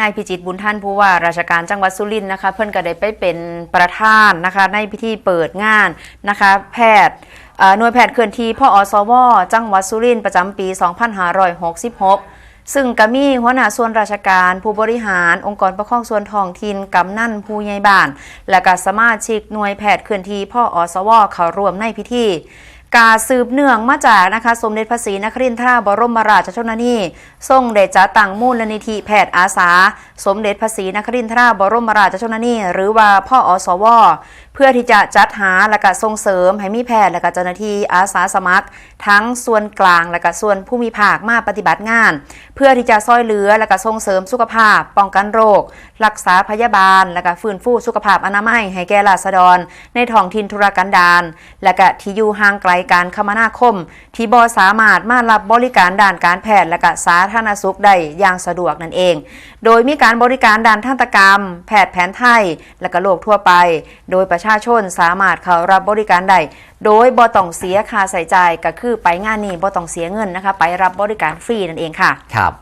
นายพิจิตบุญท่านผู้ว่าราชการจังหวัดสุรินทร์นะคะเพิ่นก็ได้ไปเป็นประธานนะคะในพิธีเปิดงานนะคะแพทย์หน่วยแพทย์เคลื่อนที่พออสว จังหวัดสุรินทร์ประจำปี 2566 ซึ่งก็มีหัวหน้าส่วนราชการผู้บริหารองค์กรปกครองส่วนท้องถิ่นกำนันผู้ใหญ่บ้าน และก็สมาชิกหน่วยแพทย์เคลื่อนที่พ่ออสว เข้าร่วมในพิธี กาสืบเนื่องมาจากนะคะสมเด็จพระศรีนครินทราบรมราชชนนีทรงเดชจัดตั้งมูลนิธิแพทย์อาสา สมเด็จพระศรีนครินทราบรมราชชนนีหรือว่าพ่ออสว เพื่อที่จะจัดหาและก็ส่งเสริมให้มีแพทย์และก็เจ้าหน้าที่อาสาสมัคร ทั้งส่วนกลางและก็ส่วนผู้มีภาคมาปฏิบัติงาน เพื่อที่จะซอยเหลือและก็ส่งเสริมสุขภาพ ป้องกันโรค รักษาพยาบาล และก็ฟื้นฟูสุขภาพอนามัยให้แก่ราษฎร ในท้องถิ่นธุรกันดารและก็ที่อยู่ห่างไกลการคมนาคม ที่บอสามารถมารับบริการด่านการแพทย์และก็สาธารณสุขได้อย่างสะดวกนั่นเอง โดยมีการบริการด่านทันตกรรม แพทย์แผนไทย และก็โรคทั่วไป โดยประชาชนสามารถเข้ารับบริการได้โดยบอต้องเสียค่าใส่ใจายก็คือไปงานนี้บอต้องเสียเงินนะคะ ไปรับบริการฟรีนั่นเองค่ะ ครับ